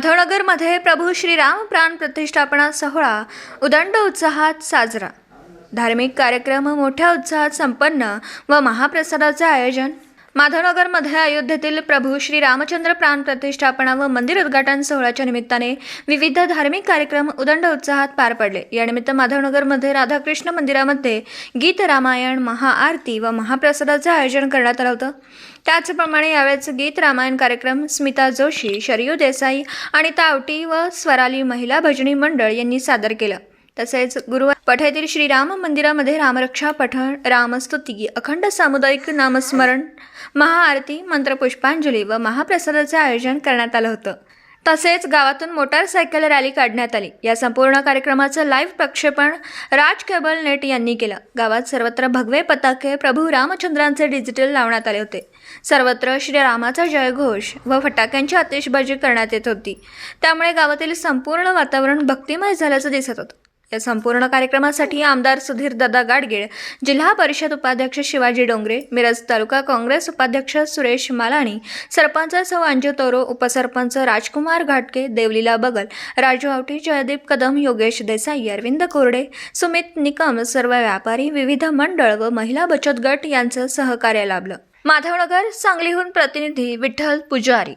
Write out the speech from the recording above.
माधवनगरमध्ये प्रभू श्रीराम प्राण प्रतिष्ठापना सोहळा उदंड उत्साहात साजरा. धार्मिक कार्यक्रम मोठ्या उत्साहात संपन्न व महाप्रसादाचे आयोजन माधवनगरमध्ये अयोध्येतील प्रभू श्री रामचंद्र प्राण प्रतिष्ठापना व मंदिर उद्घाटन सोहळ्याच्या निमित्ताने विविध धार्मिक कार्यक्रम उदंड उत्साहात पार पडले. यानिमित्त माधवनगरमध्ये राधाकृष्ण मंदिरामध्ये गीत रामायण महाआरती व महाप्रसादाचं आयोजन करण्यात आलं होतं. त्याचप्रमाणे यावेळेस गीत रामायण कार्यक्रम स्मिता जोशी शरयू देसाई आणि तावटी व स्वराली महिला भजनी मंडळ यांनी सादर केलं. तसेच गुरुवार पठेतील श्रीराम मंदिरामध्ये रामरक्षा पठण रामस्तुती अखंड सामुदायिक नामस्मरण महाआरती मंत्रपुष्पांजली व महाप्रसादाचे आयोजन करण्यात आलं होतं. तसेच गावातून मोटारसायकल रॅली काढण्यात आली. या संपूर्ण कार्यक्रमाचं लाईव्ह प्रक्षेपण राज केबल नेट यांनी केलं. गावात सर्वत्र भगवे पताके प्रभू रामचंद्रांचे डिजिटल लावण्यात आले होते. सर्वत्र श्रीरामाचा जयघोष व फटाक्यांची आतिषबाजी करण्यात येत होती. त्यामुळे गावातील संपूर्ण वातावरण भक्तिमय झाल्याचं दिसत होतं. या संपूर्ण कार्यक्रमासाठी आमदार सुधीर दादा गाडगीळ जिल्हा परिषद उपाध्यक्ष शिवाजी डोंगरे मिरज तालुका काँग्रेस उपाध्यक्ष सुरेश मालाणी सरपंच सौ अंजू तोरो उपसरपंच राजकुमार घाटके देवलीला बगल राजू आवटी जयदीप कदम योगेश देसाई अरविंद कोरडे सुमित निकम सर्व व्यापारी विविध मंडळ व महिला बचत गट यांचं सहकार्य लाभलं. माधवनगर सांगलीहून प्रतिनिधी विठ्ठल पुजारी.